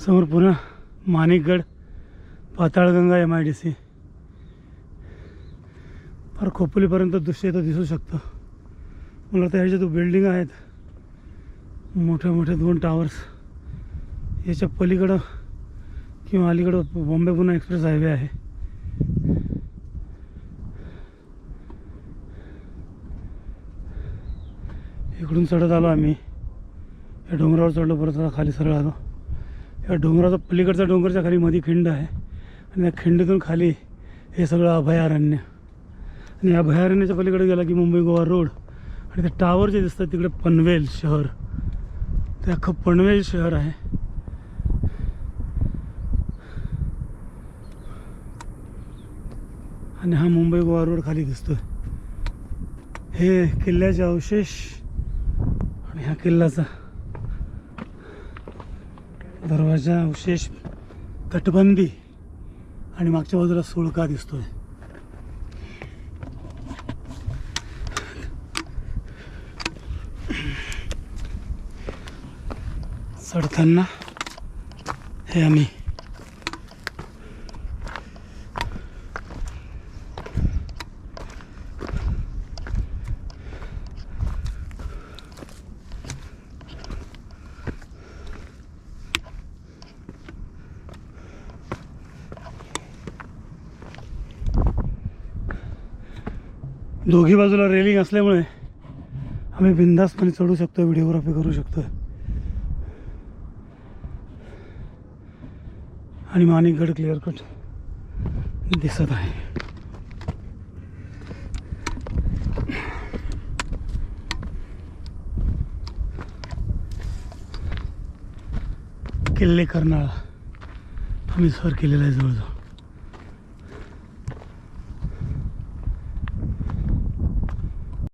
समोर पुन्हा Manikgad Patalganga M I D C फार खोपोलीपर्यंत दृश्य इथं दिसू शकतं. मला तर ह्याच्या तो बिल्डिंग आहेत. मोठ्या मोठ्या दोन टावर्स याच्या पलीकडं किंवा अलीकडं बॉम्बे पुन्हा एक्सप्रेस हायवे आहे. इकडून चढत आलो आम्ही. या डोंगरावर चढलो परत खाली सरळ आलो. या डोंगराचा पलीकडचा डोंगरच्या खाली मध्ये खिंड आहे. आणि त्या खिंडीतून खाली हे सगळं अभयारण्य. आणि अभयारण्याच्या पलीकडे गेला की मुंबई गोवा रोड. आणि ते टावर जे दिसतात तिकडे पनवेल शहर. ते अख्खं पनवेल शहर आहे. आणि हा मुंबई गोवा रोड खाली दिसतोय. हे किल्ल्याचे अवशेष आणि ह्या किल्ल्याचा दरवाजा अवशेष तटबंदी आणि मागच्या बाजूला सुळका दिसतोय. चढताना हे आम्ही दोघी बाजूला रेलिंग असल्यामुळे आम्ही बिंदासपणे चढू शकतो व्हिडिओग्राफी करू शकतो आणि माणिकगड क्लिअर कट दिसत आहे. किल्ले कर्नाळा. आम्ही सर केलेला आहे जवळजवळ.